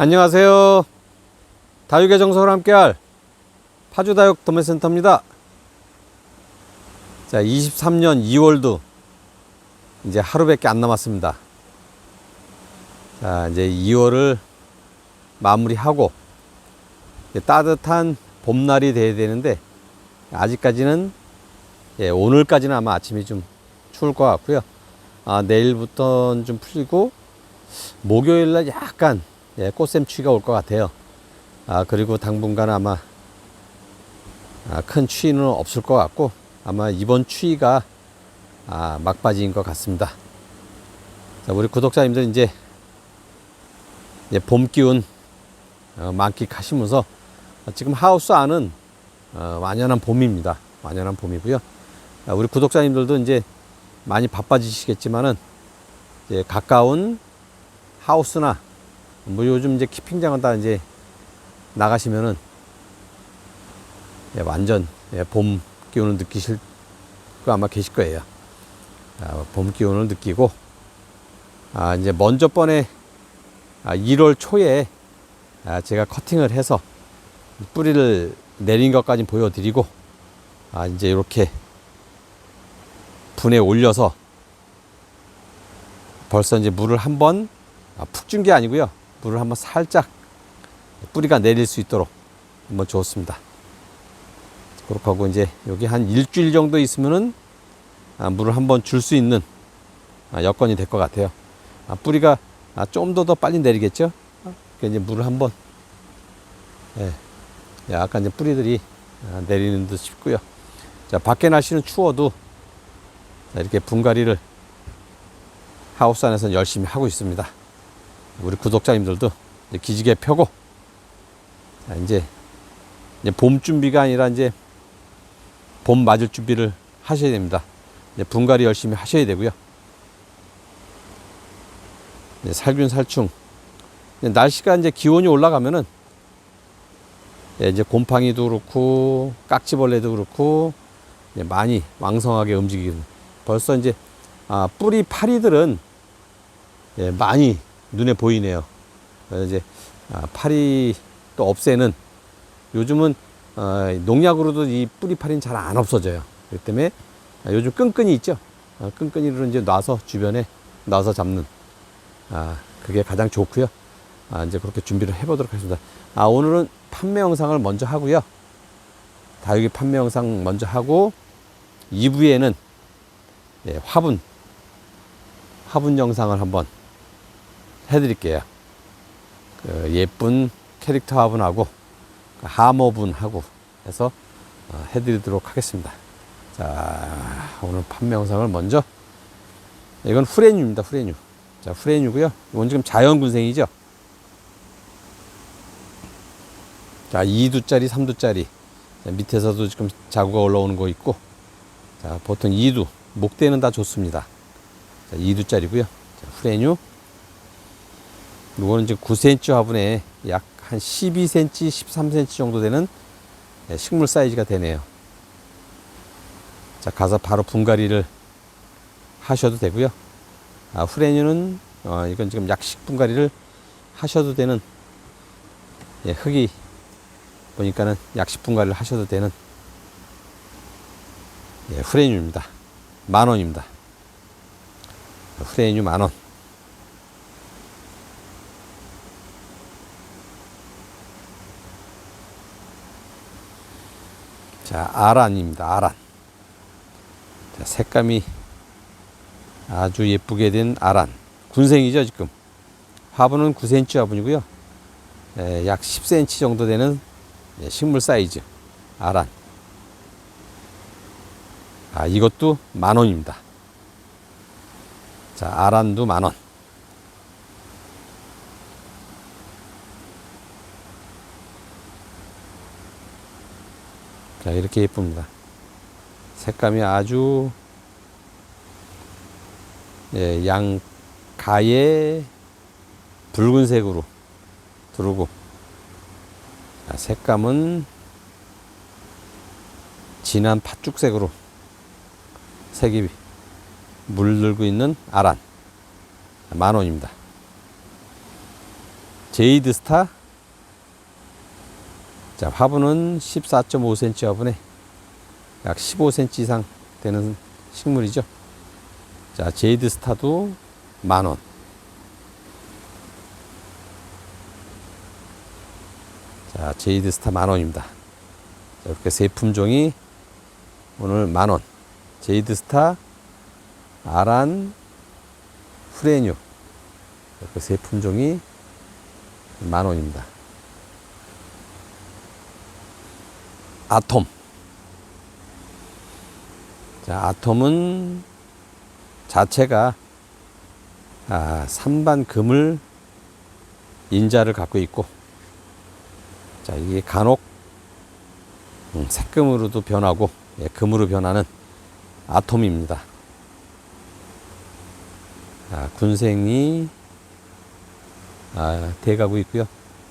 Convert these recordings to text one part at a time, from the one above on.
안녕하세요. 다육의 정석을 함께할 파주다육 도매센터입니다. 자, 23년 2월도 이제 하루밖에 안 남았습니다. 자, 이제 2월을 마무리하고 이제 따뜻한 봄날이 돼야 되는데 아직까지는 예, 오늘까지는 아마 아침이 좀 추울 것 같고요. 아, 내일부터는 좀 풀리고 목요일 날 약간 예, 꽃샘추위가 올 것 같아요. 아, 그리고 당분간 아마 아, 큰 추위는 없을 것 같고 아마 이번 추위가 아, 막바지인 것 같습니다. 자, 우리 구독자님들 이제, 이제 봄 기운 어, 만끽하시면서 지금 하우스 안은 어, 완연한 봄입니다. 완연한 봄이고요. 아, 우리 구독자님들도 이제 많이 바빠지시겠지만은 이제 가까운 하우스나 뭐 요즘 이제 키핑장은 다 이제 나가시면은 예, 완전 예, 봄 기운을 느끼실 거 아마 계실 거예요. 아, 봄 기운을 느끼고 아, 이제 먼저 번에 아, 1월 초에 아, 제가 커팅을 해서 뿌리를 내린 것까지 보여드리고 아, 이제 이렇게 분에 올려서 벌써 이제 물을 한번 아, 푹준 게 아니고요. 물을 한번 살짝 뿌리가 내릴 수 있도록 한번 줬습니다. 그렇게 하고 이제 여기 한 일주일 정도 있으면은 아, 물을 한번 줄 수 있는 아, 여건이 될 것 같아요. 아, 뿌리가 아, 좀더 더 빨리 내리겠죠? 그러니까 이제 물을 한번 예, 약간 이제 뿌리들이 아, 내리는 듯 싶고요. 자, 밖에 날씨는 추워도 자, 이렇게 분갈이를 하우스 안에서 열심히 하고 있습니다. 우리 구독자님들도 기지개 펴고 자, 이제 이제 봄 준비가 아니라 이제 봄 맞을 준비를 하셔야 됩니다. 이제 분갈이 열심히 하셔야 되고요. 이제 살균 살충 이제 날씨가 이제 기온이 올라가면은 예, 이제 곰팡이도 그렇고 깍지벌레도 그렇고 많이 왕성하게 움직이는 벌써 이제 아, 뿌리 파리들은 예, 많이 눈에 보이네요. 이제 아, 파리 또 없애는 요즘은 어, 농약으로도 이 뿌리 파리는 잘 안 없어져요. 그렇기 때문에 아, 요즘 끈끈이 있죠. 아, 끈끈이로 이제 놔서 주변에 놔서 잡는 아, 그게 가장 좋고요. 아, 이제 그렇게 준비를 해보도록 하겠습니다. 아, 오늘은 판매 영상을 먼저 하고요. 다육이 판매 영상 먼저 하고 2부에는 예, 화분 화분 영상을 한번 해드릴게요. 그 예쁜 캐릭터 화분하고 그 하모분하고 해서 어, 해드리도록 하겠습니다. 자, 오늘 판매 영상을 먼저 이건 후레뉴입니다. 후레뉴. 자, 후레뉴고요. 이건 지금 자연군생이죠. 자, 2두짜리, 3두짜리. 자, 밑에서도 지금 자구가 올라오는 거 있고. 자, 보통 2두. 목대는 다 좋습니다. 자, 2두짜리고요. 자, 후레뉴. 이거는 이제 9cm 화분에 약 한 12cm, 13cm 정도 되는 예, 식물 사이즈가 되네요. 자, 가서 바로 분갈이를 하셔도 되고요. 아, 후레뉴는 어, 이건 지금 약식 분갈이를 하셔도 되는 예, 흙이 보니까는 약식 분갈이를 하셔도 되는 예, 후레뉴입니다. 만 원입니다. 후레뉴 만 원. 자, 아란입니다. 아란. 자, 색감이 아주 예쁘게 된 아란. 군생이죠, 지금. 화분은 9cm 화분이고요. 예, 약 10cm 정도 되는 예, 식물 사이즈. 아란. 아, 이것도 만 원입니다. 자, 아란도 만 원. 자, 이렇게 예쁩니다. 색감이 아주 예, 양 가에 붉은색으로 두르고 자, 색감은 진한 팥죽색으로 색이 물들고 있는 아란 만 원입니다. 제이드 스타. 자, 화분은 14.5cm 화분에 약 15cm 이상 되는 식물이죠. 자, 제이드 스타도 만 원. 자, 제이드 스타 만 원입니다. 자, 이렇게 세 품종이 오늘 만 원. 제이드 스타, 아란, 프레뉴. 이렇게 세 품종이 만 원입니다. 아톰. 자, 아톰은 자체가 아, 산반 금을 인자를 갖고 있고 자, 이게 간혹 음, 색금으로도 변하고 예, 금으로 변하는 아톰입니다. 아, 군생이 아, 돼가고 있고요.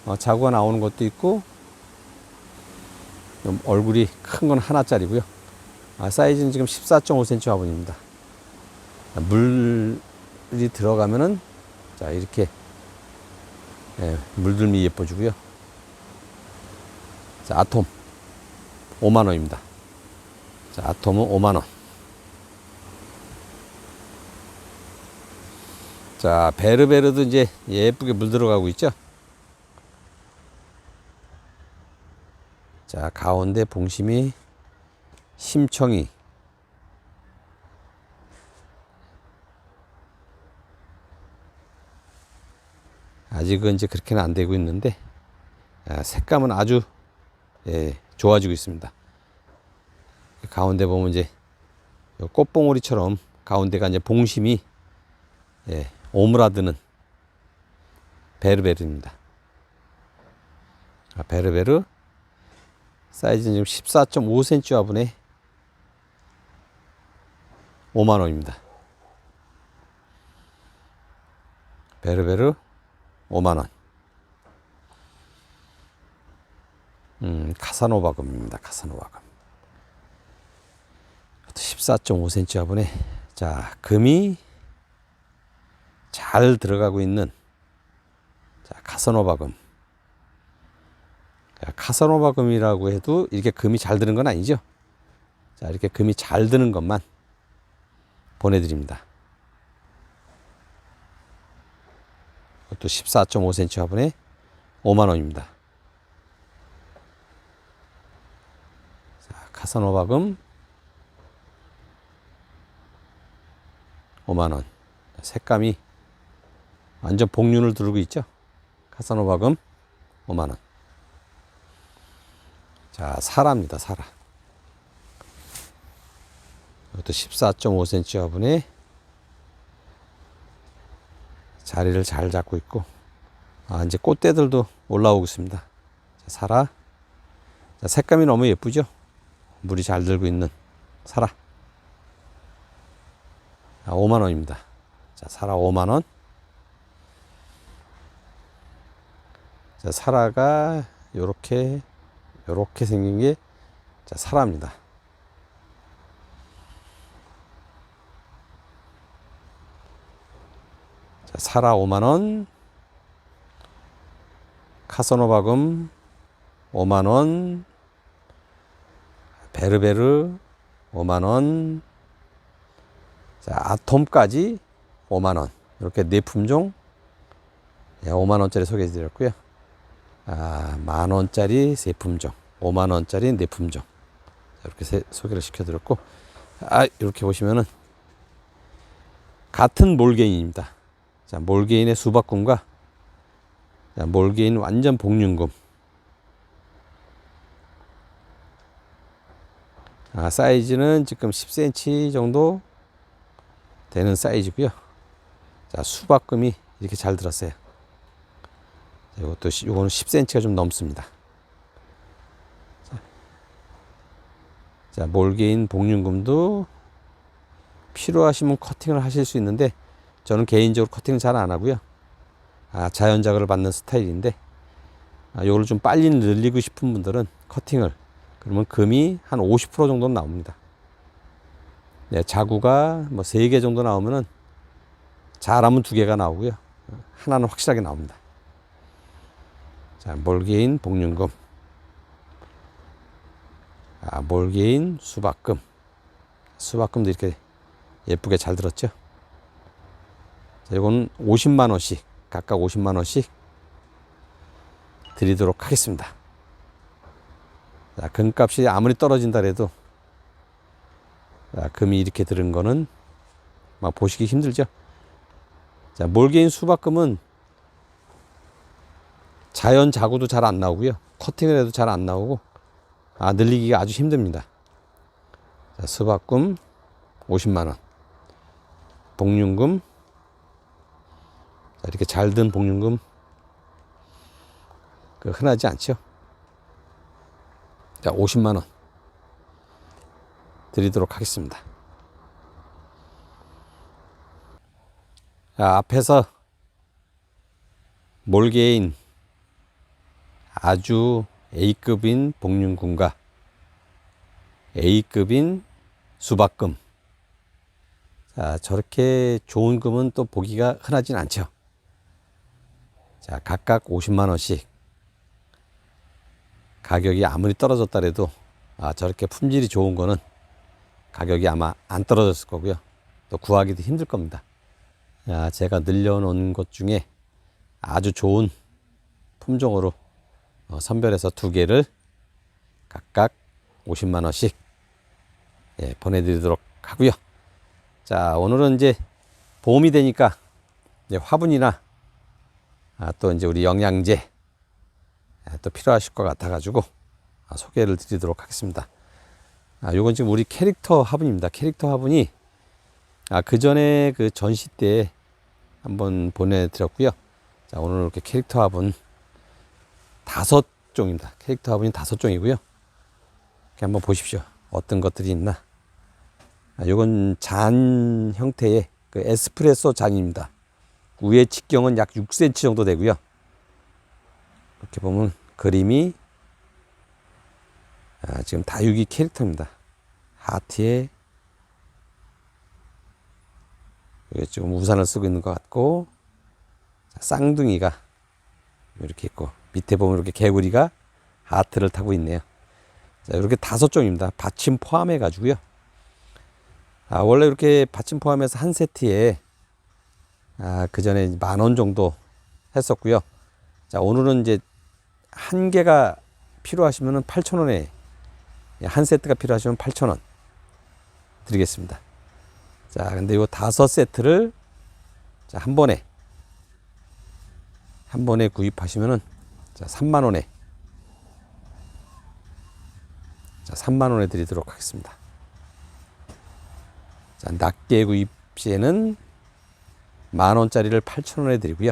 어, 자구가 나오는 것도 있고 좀 얼굴이 큰 건 하나짜리고요. 아, 사이즈는 지금 14.5cm 화분입니다. 아, 물이 들어가면은 자 이렇게 예, 물들미 예뻐지고요. 자 아톰 5만 원입니다. 자 아톰은 5만 원. 자 베르베르도 이제 예쁘게 물 들어가고 있죠. 자 가운데 봉심이 심청이 아직은 이제 그렇게는 안 되고 있는데 아, 색감은 아주 예, 좋아지고 있습니다. 가운데 보면 이제 요 꽃봉오리처럼 가운데가 이제 봉심이 예, 오므라드는 베르베르입니다. 아, 베르베르 사이즈는 지금 14.5cm 화분에 5만 원입니다. 베르베르 5만 원. 음, 카사노바금입니다. 카사노바금. 14.5cm 화분에 자 금이 잘 들어가고 있는 자 카사노바금. 자, 카사노바 금이라고 해도 이렇게 금이 잘 드는 건 아니죠. 자 이렇게 금이 잘 드는 것만 보내드립니다. 이것도 14.5cm 화분에 5만 원입니다. 자, 카사노바 금 5만 원. 색감이 완전 복륜을 두르고 있죠. 카사노바 금 5만 원. 자, 사라입니다. 사라. 이것도 14.5cm 화분에 자리를 잘 잡고 있고 아, 이제 꽃대들도 올라오고 있습니다. 자, 사라. 자, 색감이 너무 예쁘죠? 물이 잘 들고 있는 사라. 아, 5만 원입니다. 자, 사라 5만 원. 자, 사라가 요렇게 요렇게 생긴 게 자, 사라입니다. 자, 사라 5만 원. 카사노바금 5만 원. 베르베르 5만 원. 자, 아톰까지 5만 원. 이렇게 네 품종 예, 5만 원짜리 소개해 드렸고요. 아, 만 원짜리 세 품종, 5만 원짜리 네 품종. 이렇게 세, 소개를 시켜 드렸고 아, 이렇게 보시면은 같은 몰개인입니다. 자, 몰개인의 수박금과 자, 몰개인 완전 복륜금. 아, 사이즈는 지금 10cm 정도 되는 사이즈고요. 자, 수박금이 이렇게 잘 들었어요. 자, 이것도 시- 요거는 10cm가 좀 넘습니다. 자, 자, 몰개인 복륜금도 필요하시면 커팅을 하실 수 있는데 저는 개인적으로 커팅을 잘안 하고요. 아, 자연 작업을 받는 스타일인데 아, 요거를 좀 빨리 늘리고 싶은 분들은 커팅을 그러면 금이 한 50% 정도는 나옵니다. 네, 자구가 뭐세개 정도 나오면은 잘하면 두 개가 나오고요. 하나는 확실하게 나옵니다. 자, 몰개인 복륜금. 아, 몰개인 수박금. 수박금도 이렇게 예쁘게 잘 들었죠? 자, 이건 50만 원씩, 각각 50만 원씩 드리도록 하겠습니다. 자, 금값이 아무리 떨어진다 해도 자, 금이 이렇게 들은 거는 막 보시기 힘들죠? 자, 몰개인 수박금은 자연 자구도 잘 안 나오고요. 커팅을 해도 잘 안 나오고 아, 늘리기가 아주 힘듭니다. 자, 수박금 50만 원. 복륜금 자, 이렇게 잘 든 복륜금 그 흔하지 않죠. 자, 50만 원 드리도록 하겠습니다. 자, 앞에서 몰개인 아주 A급인 복륜금과 A급인 수박금. 자, 저렇게 좋은 금은 또 보기가 흔하진 않죠. 자, 각각 50만 원씩. 가격이 아무리 떨어졌다 해도 아, 저렇게 품질이 좋은 거는 가격이 아마 안 떨어졌을 거고요. 또 구하기도 힘들 겁니다. 자, 제가 늘려놓은 것 중에 아주 좋은 품종으로 어, 선별해서 두 개를 각각 50만 원씩 예, 보내드리도록 하고요. 자, 오늘은 이제 봄이 되니까 이제 화분이나 아, 또 이제 우리 영양제 아, 또 필요하실 것 같아가지고 아, 소개를 드리도록 하겠습니다. 아, 요건 지금 우리 캐릭터 화분입니다. 캐릭터 화분이 아, 그 전에 그 전시 때 한번 보내드렸고요. 자, 오늘 이렇게 캐릭터 화분 다섯 종입니다. 캐릭터 화분이 다섯 종이고요. 이렇게 한번 보십시오. 어떤 것들이 있나. 아, 요건 잔 형태의 그 에스프레소 잔입니다. 위에 직경은 약 6cm 정도 되고요. 이렇게 보면 그림이 아, 지금 다육이 캐릭터입니다. 하트에 여기 지금 우산을 쓰고 있는 것 같고 자, 쌍둥이가 이렇게 있고 밑에 보면 이렇게 개구리가 하트를 타고 있네요. 자, 이렇게 다섯 종입니다. 받침 포함해 가지고요. 아, 원래 이렇게 받침 포함해서 한 세트에 아, 그 전에 만 원 정도 했었고요. 자, 오늘은 이제 한 개가 필요하시면은 8,000원에 한 세트가 필요하시면 8,000원 드리겠습니다. 자, 근데 요 다섯 세트를 자, 한 번에 한 번에 구입하시면은 자, 3만 원에 자, 3만 원에 드리도록 하겠습니다. 자, 낱개 구입 시에는 만 원짜리를 8천 원에 드리고요.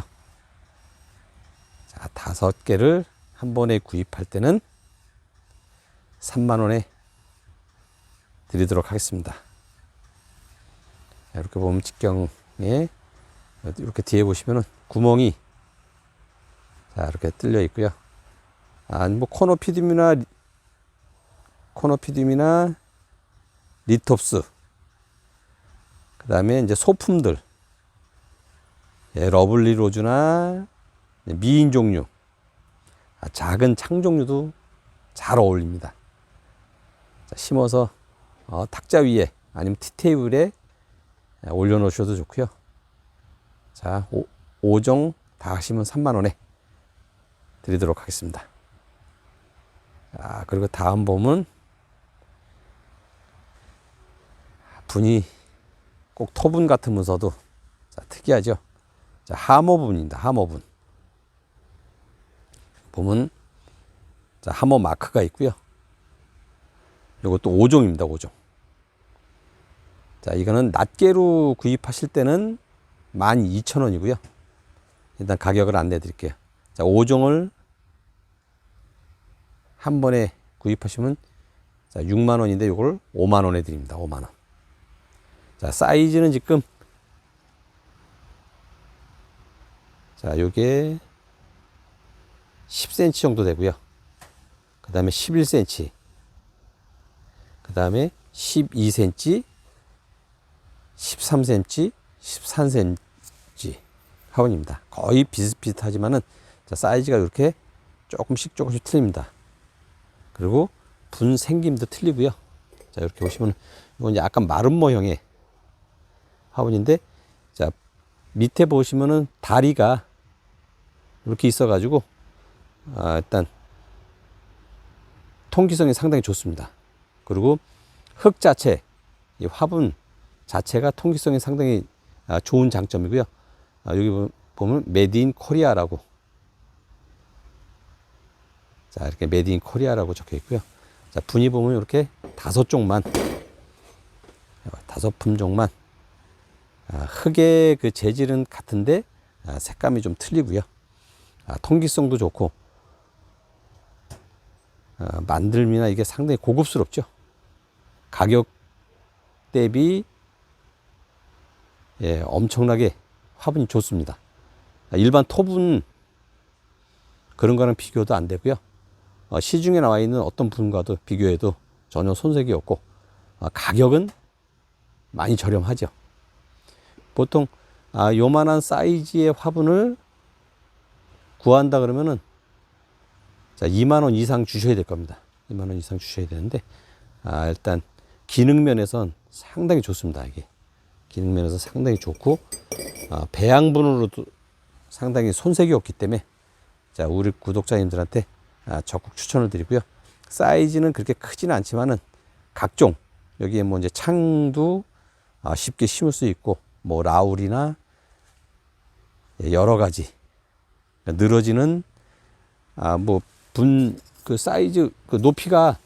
자, 다섯 개를 한 번에 구입할 때는 3만 원에 드리도록 하겠습니다. 자, 이렇게 보면 직경에 이렇게 뒤에 보시면은 구멍이 자, 이렇게 뚫려 있고요. 아, 뭐 코노피dim이나 코노피dim이나 리톱스 그 다음에 이제 소품들 예, 러블리 로즈나 미인 종류 아, 작은 창 종류도 잘 어울립니다. 자, 심어서 어, 탁자 위에 아니면 티테이블에 예, 올려놓으셔도 좋고요. 자, 5, 종 다 하시면 3만 원에 드리도록 하겠습니다. 자, 그리고 다음 봄은 분이 꼭 토분 같으면서도 자, 특이하죠. 자, 하모분입니다. 하모분. 보면 자, 하모 마크가 있고요. 이것도 5종입니다. 5종. 자, 이거는 낱개로 구입하실 때는 12,000원이고요. 일단 가격을 안내 드릴게요. 자, 5종을 한 번에 구입하시면 자, 6만 원인데 이걸 5만 원에 드립니다. 5만 원. 자, 사이즈는 지금 자, 요게 10cm 정도 되고요. 그 다음에 11cm. 그 다음에 12cm, 13cm, 13cm 화분입니다. 거의 비슷비슷하지만은 자, 사이즈가 이렇게 조금씩 조금씩 틀립니다. 그리고 분 생김도 틀리고요. 자, 이렇게 보시면 이건 이제 약간 마른 모형의 화분인데 자, 밑에 보시면은 다리가 이렇게 있어 가지고 아, 일단 통기성이 상당히 좋습니다. 그리고 흙 자체, 이 화분 자체가 통기성이 상당히 아, 좋은 장점이고요. 아, 여기 보- 보면 메드 인 코리아라고 자 이렇게 메드 인 코리아라고 적혀 있고요. 자 분이 보면 이렇게 다섯 종만 어, 다섯 품종만 아, 흙의 그 재질은 같은데 아, 색감이 좀 틀리고요. 아, 통기성도 좋고 아, 만들미나 이게 상당히 고급스럽죠. 가격 대비 예, 엄청나게 화분이 좋습니다. 아, 일반 토분 그런 거랑 비교도 안 되고요. 어, 시중에 나와 있는 어떤 분과도 비교해도 전혀 손색이 없고 어, 가격은 많이 저렴하죠. 보통 아, 요만한 사이즈의 화분을 구한다 그러면은 자, 2만 원 이상 주셔야 될 겁니다. 2만 원 이상 주셔야 되는데 아, 일단 기능 면에선 상당히 좋습니다. 이게 기능 면에서 상당히 좋고 아, 배양분으로도 상당히 손색이 없기 때문에 자 우리 구독자님들한테 아, 적극 추천을 드리고요. 사이즈는 그렇게 크지는 않지만은 각종 여기에 뭐 이제 창도 아, 쉽게 심을 수 있고 뭐 라울이나 예, 여러 가지 늘어지는 아뭐 분 그 사이즈 그 높이가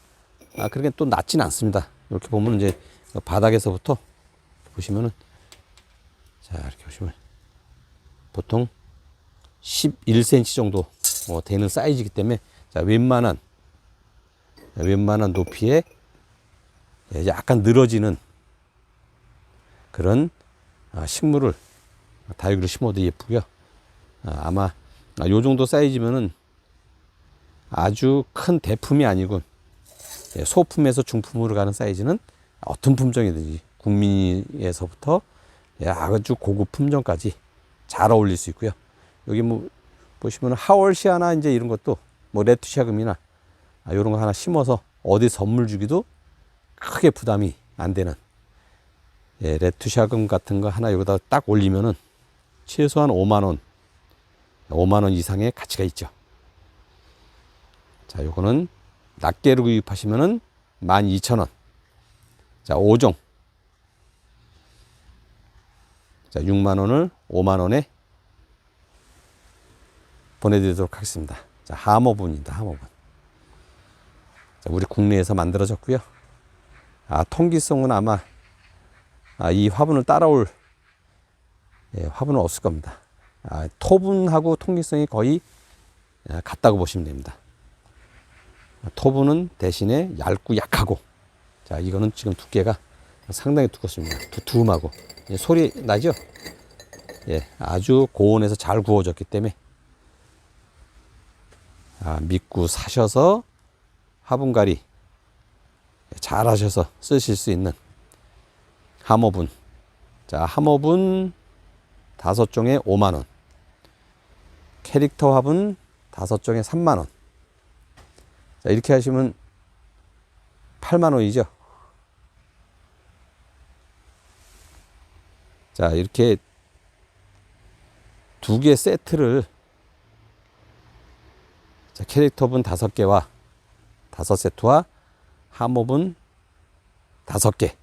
아 그렇게 또 낮지는 않습니다. 이렇게 보면 이제 그 바닥에서부터 보시면은 자 이렇게 보시면 보통 11cm 정도 어, 되는 사이즈이기 때문에 자 웬만한 웬만한 높이에 예, 약간 늘어지는 그런 아, 식물을 다육이로 심어도 예쁘고요. 아, 아마 아, 요 정도 사이즈면은 아주 큰 대품이 아니군 예, 소품에서 중품으로 가는 사이즈는 어떤 품종이든지 국민에서부터 예, 아주 고급 품종까지 잘 어울릴 수 있고요. 여기 뭐 보시면 하월시 아나 이제 이런 것도 뭐 레투샤금이나 아, 이런 거 하나 심어서 어디 선물 주기도 크게 부담이 안 되는 예, 레투샤금 같은 거 하나 여기다 딱 올리면은 최소한 5만 원, 5만 원 이상의 가치가 있죠. 자, 요거는 낱개로 구입하시면은 12,000원. 자, 5종. 자, 6만 원을 5만 원에 보내드리도록 하겠습니다. 자, 하모분입니다. 하모분. 자, 우리 국내에서 만들어졌고요. 아, 통기성은 아마 아, 이 화분을 따라올 예, 화분은 없을 겁니다. 아, 토분하고 통기성이 거의 아, 같다고 보시면 됩니다. 아, 토분은 대신에 얇고 약하고 자 이거는 지금 두께가 상당히 두껍습니다. 두, 두툼하고 예, 소리 나죠? 예, 아주 고온에서 잘 구워졌기 때문에 아, 믿고 사셔서 화분갈이 잘 하셔서 쓰실 수 있는 함어분. 자, 함어분 다섯 종에 5만 원. 캐릭터 화분 다섯 종에 3만 원. 자, 이렇게 하시면 8만 원이죠. 자, 이렇게 두 개 세트를 자, 캐릭터분 다섯 개와 다섯 세트와 함호분 다섯 개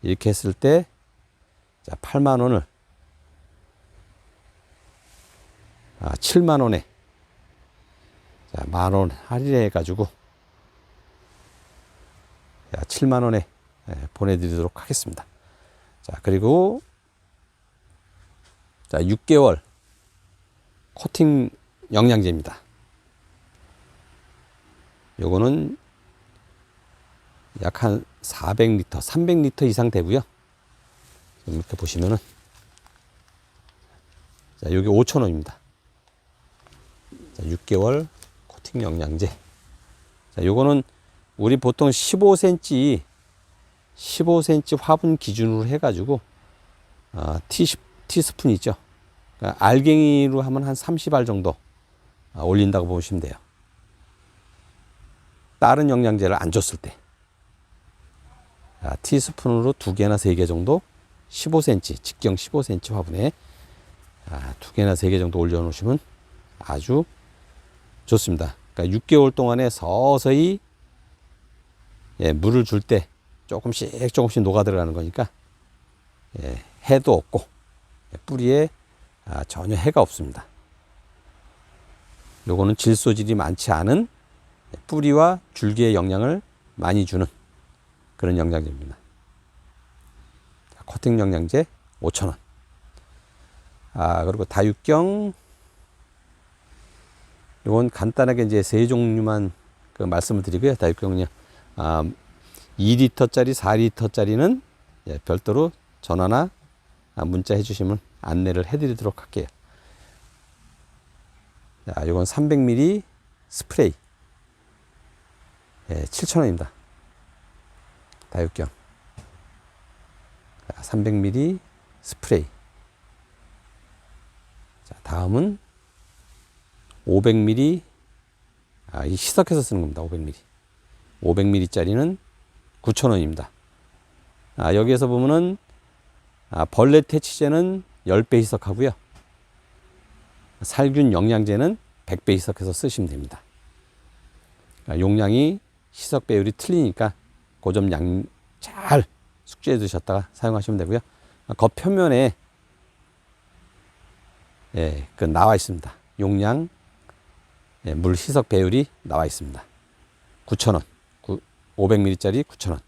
이렇게 했을 때 자, 8만 원을 아, 7만 원에 자, 만 원 할인해 가지고 자, 7만 원에 예, 보내 드리도록 하겠습니다. 자, 그리고 자, 6개월 코팅 영양제입니다. 요거는 약 한 400리터, 300리터 이상 되고요. 이렇게 보시면은 자, 여기 5,000원입니다. 자, 6개월 코팅 영양제. 자, 요거는 우리 보통 15cm 15cm 화분 기준으로 해 가지고 아, 티 티스푼 있죠. 그러니까 알갱이로 하면 한 30알 정도 아, 올린다고 보시면 돼요. 다른 영양제를 안 줬을 때 자, 티스푼으로 두 개나 세 개 정도 15cm 직경 15cm 화분에 아, 두 개나 세 개 정도 올려놓으시면 아주 좋습니다. 그러니까 6개월 동안에 서서히 예, 물을 줄 때 조금씩 조금씩 녹아 들어가는 거니까 예, 해도 없고 예, 뿌리에 아, 전혀 해가 없습니다. 요거는 질소질이 많지 않은 뿌리와 줄기에 영향을 많이 주는 그런 영양제입니다. 자, 코팅 영양제 5,000원. 아, 그리고 다육경 요건 간단하게 이제 세 종류만 그 말씀을 드리고요. 다육경은요. 아, 2리터짜리, 4리터짜리는 예, 별도로 전화나 아, 문자 해주시면 안내를 해드리도록 할게요. 자, 요건 300ml 스프레이. 예, 7,000원입니다. 다육경. 자, 300ml 스프레이. 자, 다음은 500ml. 아, 이 희석해서 쓰는 겁니다. 500ml. 500ml짜리는 9,000원입니다. 아, 여기에서 보면은 아, 벌레 퇴치제는 10배 희석하고요. 살균 영양제는 100배 희석해서 쓰시면 됩니다. 아, 용량이 희석 배율이 틀리니까 그 점 양 잘 숙지해 두셨다가 사용하시면 되고요. 아, 겉표면에 예, 그 나와 있습니다. 용량 예, 물 희석 배율이 나와 있습니다. 9,000원. 500ml짜리 9,000원.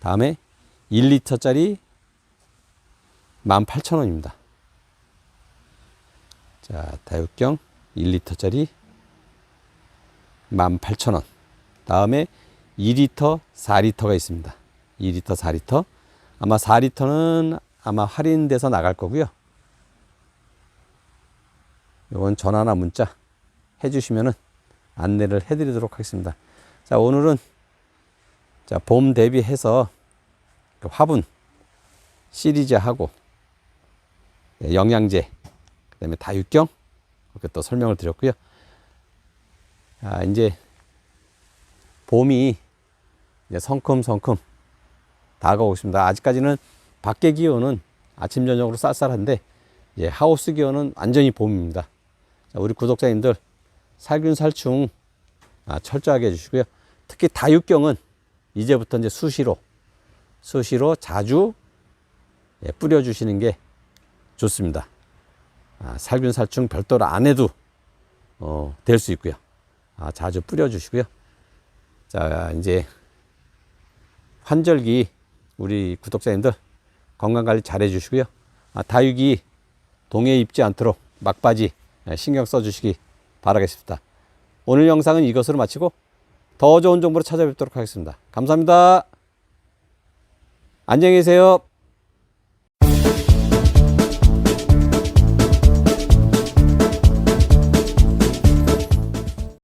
다음에 1리터짜리 18,000원입니다. 자, 다육경 1리터짜리 18,000원. 다음에 2리터, 4리터가 있습니다. 2리터, 4리터. 아마 4리터는 아마 할인돼서 나갈 거고요. 이건 전화나 문자 해주시면은 안내를 해드리도록 하겠습니다. 자, 오늘은 자, 봄 대비해서 그 화분 시리즈하고 예, 영양제, 그 다음에 다육경 이렇게 또 설명을 드렸고요. 아, 이제 봄이 이제 성큼성큼 다가오고 있습니다. 아직까지는 밖에 기온은 아침, 저녁으로 쌀쌀한데 이제 하우스 기온은 완전히 봄입니다. 자, 우리 구독자님들 살균, 살충 아, 철저하게 해주시고요. 특히 다육경은 이제부터 이제 수시로 수시로 자주 예, 뿌려주시는 게 좋습니다. 아, 살균 살충 별도로 안 해도 어, 될 수 있고요. 아, 자주 뿌려주시고요. 자 이제 환절기 우리 구독자님들 건강 관리 잘 해주시고요. 아, 다육이 동해 입지 않도록 막바지 예, 신경 써주시기 바라겠습니다. 오늘 영상은 이것으로 마치고 더 좋은 정보로 찾아뵙도록 하겠습니다. 감사합니다. 안녕히 계세요.